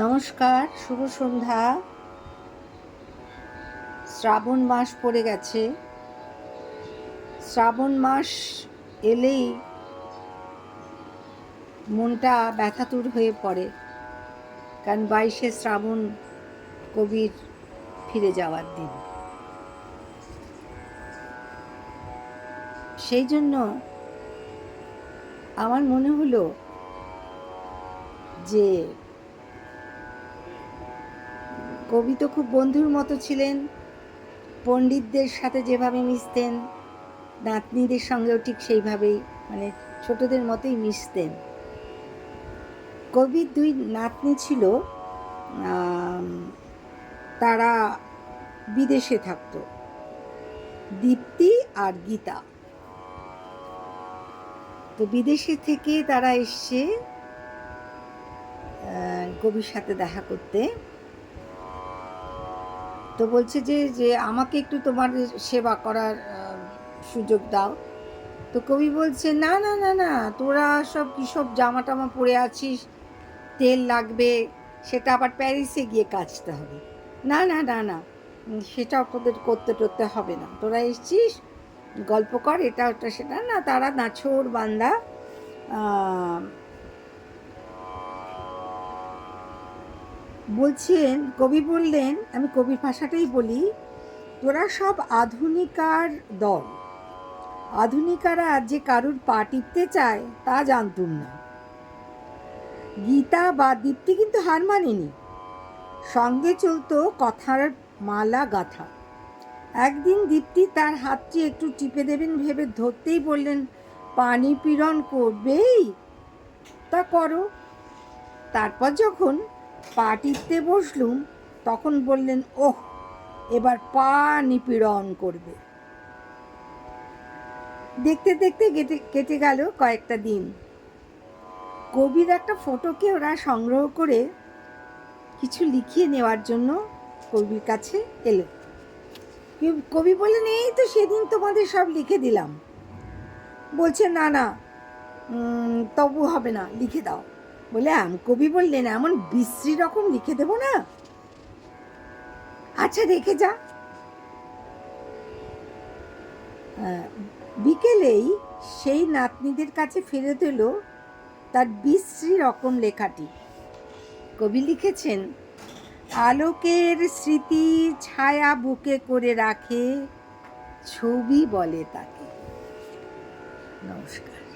নমস্কার, শুভ সন্ধ্যা। শ্রাবণ মাস পড়ে গেছে। শ্রাবণ মাস এলেই মনটা ব্যথাতুর হয়ে পড়ে, কারণ বাইশে শ্রাবণ কবির ফিরে যাওয়ার দিন। সেই জন্য আমার মনে হলো যে কবি তো খুব বন্ধুর মতো ছিলেন। পণ্ডিতদের সাথে যেভাবে মিশতেন, নাতনিদের সঙ্গেও ঠিক সেইভাবেই মানে ছোটদের মতোই মিশতেন। কবির দুই নাতনি ছিল তারা বিদেশে থাকত। দীপ্তি আর গীতা। তো বিদেশে থেকে তারা এসছে কবির সাথে দেখা করতে তো বলছে যে যে আমাকে একটু তোমার সেবা করার সুযোগ দাও। তো কবি বলছে, না না না না, তোরা সব কী সব জামা টামা পরে আছিস? তেল লাগবে, সেটা আবার প্যারিসে গিয়ে কাচতে হবে। না না না না সেটা তোদের করতে টরতে হবে না। তোরা এসছিস, গল্প কর, এটা, ওটা, সেটা, না, তারা নাছোড়, বান্দা বলছেন, কবি বললেন, আমি কবির ভাষাটাই বলি, তোরা সব আধুনিকার দল। আধুনিকারা যে কারুর পা টিপতে চায়, তা জানতুম না। গীতা বা দীপ্তি কিন্তু হার মানেনি। সঙ্গে চলতো কথার মালা গাথা। একদিন দীপ্তি তার হাতটি একটু টিপে দেবেন ভেবে ধরতেই বললেন, পানি পীড়ন করবেই? তা করো। তারপর যখন পা টিপতে বসলুম, তখন বললেন, ওহ, এবার পা নিপীড়ন করবে। দেখতে দেখতে কেটে কেটে গেল কয়েকটা দিন। কবির একটা ফটোকে ওরা সংগ্রহ করে কিছু লিখিয়ে নেওয়ার জন্য কবির কাছে এলো। কবি বললেন, এই তো সেদিন তোমাদের সব লিখে দিলাম। বলছে, না না তবু হবে না, লিখে দাও। বলে আম কবি বললেন, এমন বিশ্রী রকম লিখে দেবো না। আচ্ছা রেখে যা। বিকেলেই সেই নাতনিদের কাছে ফেরত এলো তার বিশ্রী রকম লেখাটি। কবি লিখেছেন, আলোকের স্মৃতি ছায়া বুকে করে রাখে, ছবি বলে তাকে। নমস্কার।